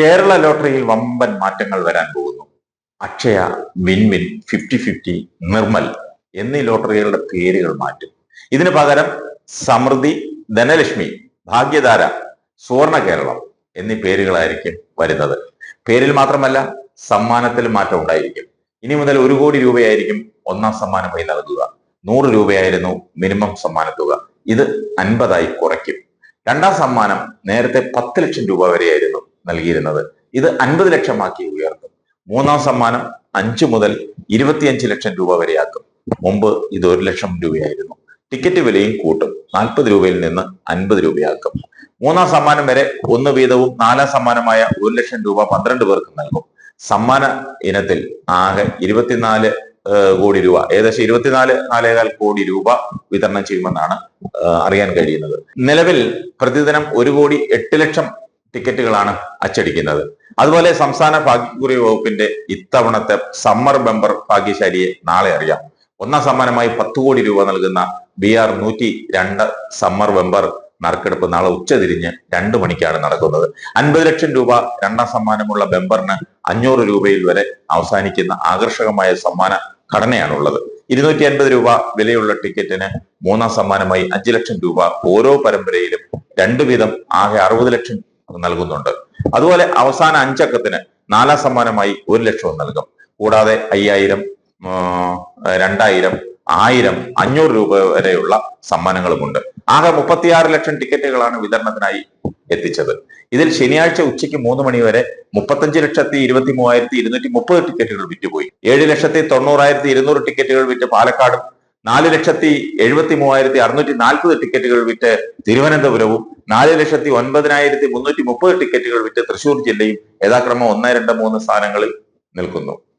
കേരള ലോട്ടറിയിൽ വമ്പൻ മാറ്റങ്ങൾ വരാൻ പോകുന്നു. Akshaya win win fifty fifty Nirmal എന്നീ ലോട്ടറികളുടെ പേരുകൾ മാറ്റും. ഇതിന് പകരം സമൃദ്ധി ധനലക്ഷ്മി ഭാഗ്യധാര സുവർണ കേരളം എന്നീ പേരുകളായിരിക്കും വരുന്നത്. പേരിൽ മാത്രമല്ല സമ്മാനത്തിൽ മാറ്റം ഉണ്ടായിരിക്കും. ഇനി മുതൽ ഒരു കോടി രൂപയായിരിക്കും ഒന്നാം സമ്മാനമായി നൽകുക. നൂറ് രൂപയായിരുന്നു മിനിമം സമ്മാന തുക. ഇത് അൻപതായി കുറയ്ക്കും. രണ്ടാം സമ്മാനം നേരത്തെ പത്ത് ലക്ഷം രൂപ വരെയായിരുന്നു നൽകിയിരുന്നത്. ഇത് അൻപത് ലക്ഷമാക്കി ഉയർത്തും. മൂന്നാം സമ്മാനം അഞ്ചു മുതൽ ഇരുപത്തിയഞ്ച് ലക്ഷം രൂപ വരെയാക്കും. മുമ്പ് ഇത് ഒരു ലക്ഷം രൂപയായിരുന്നു. ടിക്കറ്റ് വിലയും കൂട്ടും. നാൽപ്പത് രൂപയിൽ നിന്ന് അൻപത് രൂപയാക്കും. മൂന്നാം സമ്മാനം വരെ ഒന്ന് വീതവും നാലാം സമ്മാനമായ ഒരു ലക്ഷം രൂപ പന്ത്രണ്ട് പേർക്ക് നൽകും. സമ്മാന ഇനത്തിൽ ആകെ ഇരുപത്തിനാല് കോടി രൂപ ഏകദേശം ഇരുപത്തിനാല് നാലേകാൽ കോടി രൂപ വിതരണം ചെയ്യുമെന്നാണ് അറിയാൻ കഴിയുന്നത്. നിലവിൽ പ്രതിദിനം ഒരു കോടി എട്ട് ലക്ഷം ടിക്കറ്റുകളാണ് അച്ചടിക്കുന്നത്. അതുപോലെ സംസ്ഥാന ഭാഗ്യക്കുറി വകുപ്പിന്റെ ഇത്തവണത്തെ സമ്മർ ബമ്പർ ഭാഗ്യശാലിയെ നാളെ അറിയാം. ഒന്നാം സമ്മാനമായി പത്ത് കോടി രൂപ നൽകുന്ന ബി ആർ നൂറ്റി രണ്ട് സമ്മർ ബമ്പർ നറുക്കെടുപ്പ് നാളെ ഉച്ചതിരിഞ്ഞ് രണ്ടു മണിക്കാണ് നടക്കുന്നത്. അൻപത് ലക്ഷം രൂപ രണ്ടാം സമ്മാനമുള്ള ബെമ്പറിന് അഞ്ഞൂറ് രൂപയിൽ വരെ അവസാനിക്കുന്ന ആകർഷകമായ സമ്മാന ഘടനയാണുള്ളത്. ഇരുന്നൂറ്റി അൻപത് രൂപ വിലയുള്ള ടിക്കറ്റിന് മൂന്നാം സമ്മാനമായി അഞ്ചു ലക്ഷം രൂപ ഓരോ പരമ്പരയിലും രണ്ടു വീതം ആകെ അറുപത് ലക്ഷം നൽകുന്നുണ്ട്. അതുപോലെ അവസാന അഞ്ചക്കത്തിന് നാലാം സമ്മാനമായി ഒരു ലക്ഷവും നൽകും. കൂടാതെ അയ്യായിരം രണ്ടായിരം ആയിരം അഞ്ഞൂറ് രൂപ വരെയുള്ള സമ്മാനങ്ങളുമുണ്ട്. ആകെ മുപ്പത്തിയാറ് ലക്ഷം ടിക്കറ്റുകളാണ് വിതരണത്തിനായി എത്തിച്ചത്. ഇതിൽ ശനിയാഴ്ച ഉച്ചയ്ക്ക് മൂന്ന് മണി വരെ മുപ്പത്തഞ്ച് ലക്ഷത്തി ഇരുപത്തി മൂവായിരത്തി ഇരുന്നൂറ്റി മുപ്പത് ടിക്കറ്റുകൾ വിറ്റുപോയി. ഏഴ് ലക്ഷത്തി തൊണ്ണൂറായിരത്തി ഇരുന്നൂറ് ടിക്കറ്റുകൾ വിറ്റ് പാലക്കാടും നാല് ലക്ഷത്തി എഴുപത്തി മൂവായിരത്തി അറുന്നൂറ്റി നാൽപ്പത് ടിക്കറ്റുകൾ വിറ്റ് തിരുവനന്തപുരവും നാല് ലക്ഷത്തി ഒൻപതിനായിരത്തി മുന്നൂറ്റി മുപ്പത് ടിക്കറ്റുകൾ വിറ്റ് തൃശൂർ ജില്ലയും യഥാക്രമം ഒന്ന് രണ്ട് മൂന്ന് സ്ഥാനങ്ങളിൽ നിൽക്കുന്നു.